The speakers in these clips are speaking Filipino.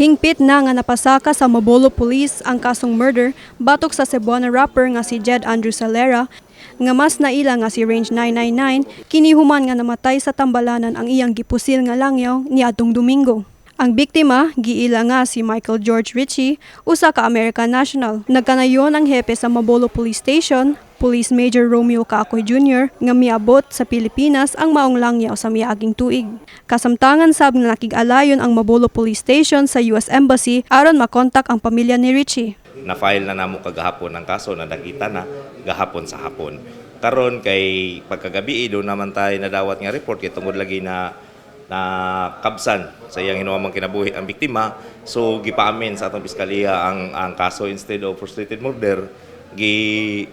Hingpit na nga napasaka sa Mabolo Police ang kasong murder batok sa Cebuana rapper nga si Jed Andrew Salera nga mas naila nga si Range 999 kinihuman nga namatay sa tambalanan ang iyang gipusil nga langyaw ni atong Domingo. Ang biktima giila nga si Michael George Ritchie, usa ka American national. Nagkanayon ang hepe sa Mabolo Police Station, Police Major Romeo Kakoy Jr. nga miabot sa Pilipinas ang maong langyaw sa miaging tuig. Kasamtangan sab nga nakig-alayon ang Mabolo Police Station sa US Embassy aron makontak ang pamilya ni Ritchie. na-file na namo kagahapon ang kaso na nakita na gahapon sa hapon. Karon kay pagkagabi do naman tayo nadawat nga report kay tungod lagi na na kabsan sa iyang hinuamang kinabuhi ang biktima. So gipaamin sa atong piskalya ang ang kaso instead of frustrated murder gi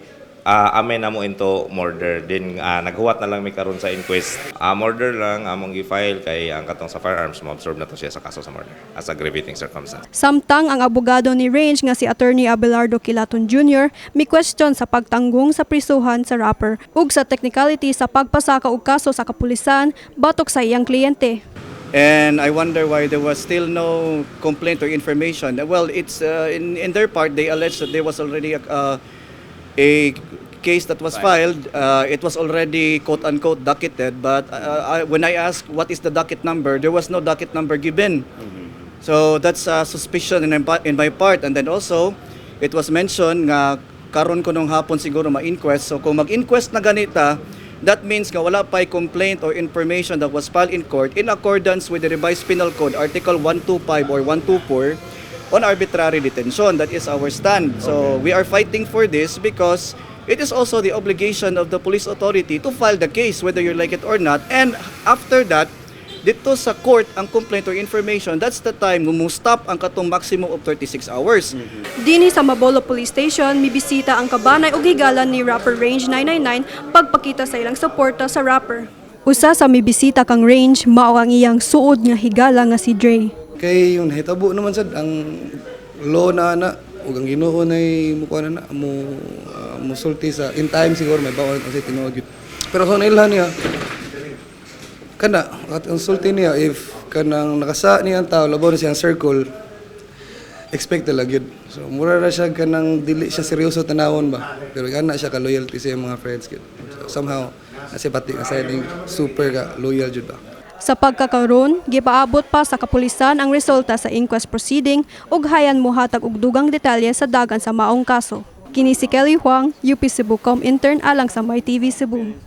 ah, amen na mo into murder. Then ah, naghuwat na lang mi karon sa inquest. Ah, murder lang among gi-file kay ang katong sa firearms mo-absorb na to siya sa kaso sa murder as aggravating circumstance. Samtang ang abogado ni Range nga si Attorney Abelardo Kilaton Jr. mi question sa pagtanggong sa prisuhan sa rapper ug sa technicality sa pagpasaka og kaso sa kapulisan batok sa iyang kliyente. And I wonder why there was still no complaint or information. Well, it's uh, in in their part they allege that there was already a, uh, a case that was filed. Uh, it was already quote unquote docketed, but uh, I, when I asked what is the docket number, there was no docket number given. So that's a suspicion in, my- in my part. And then also, it was mentioned nga karon ko nung hapon siguro ma-inquest. So kung mag-inquest na ganita, that means nga wala pa complaint or information that was filed in court in accordance with the revised penal code article 125 or 124 on arbitrary detention. That is our stand. So we are fighting for this because it is also the obligation of the police authority to file the case whether you like it or not. And after that, dito sa court ang complaint or information, that's the time mo stop ang katong maximum of 36 hours. Dinhi sa Mabolo Police Station mibisita ang kabanay ug higalan ni rapper Range 999 pagpakita sa ilang suporta sa rapper. Usa sa mibisita kang Range mao ang iyang suod nga higala nga si Dre. Kay yung hitabo naman sad ang law na ana ug ang Ginoo nay mukuha na na mo ah, musulti sa in time siguro may bawal kasi tinuod yun. Pero sa nailan niya kana at ang sulti niya if kanang nakasa niya ang tao labaw na siyang circle expect talaga yun. So mura na siya kanang dili siya seryoso tanawon ba. Pero kana siya ka loyalty sa mga friends kid. So somehow nasi pati nga sa super ka loyal jud ba. Sa pagkakaroon, gipaabot pa sa kapulisan ang resulta sa inquest proceeding ug hayan mohatag og dugang detalye sa dagan sa maong kaso. Kini si Kelly Huang, UP Cebu Com intern alang sa My TV Cebu.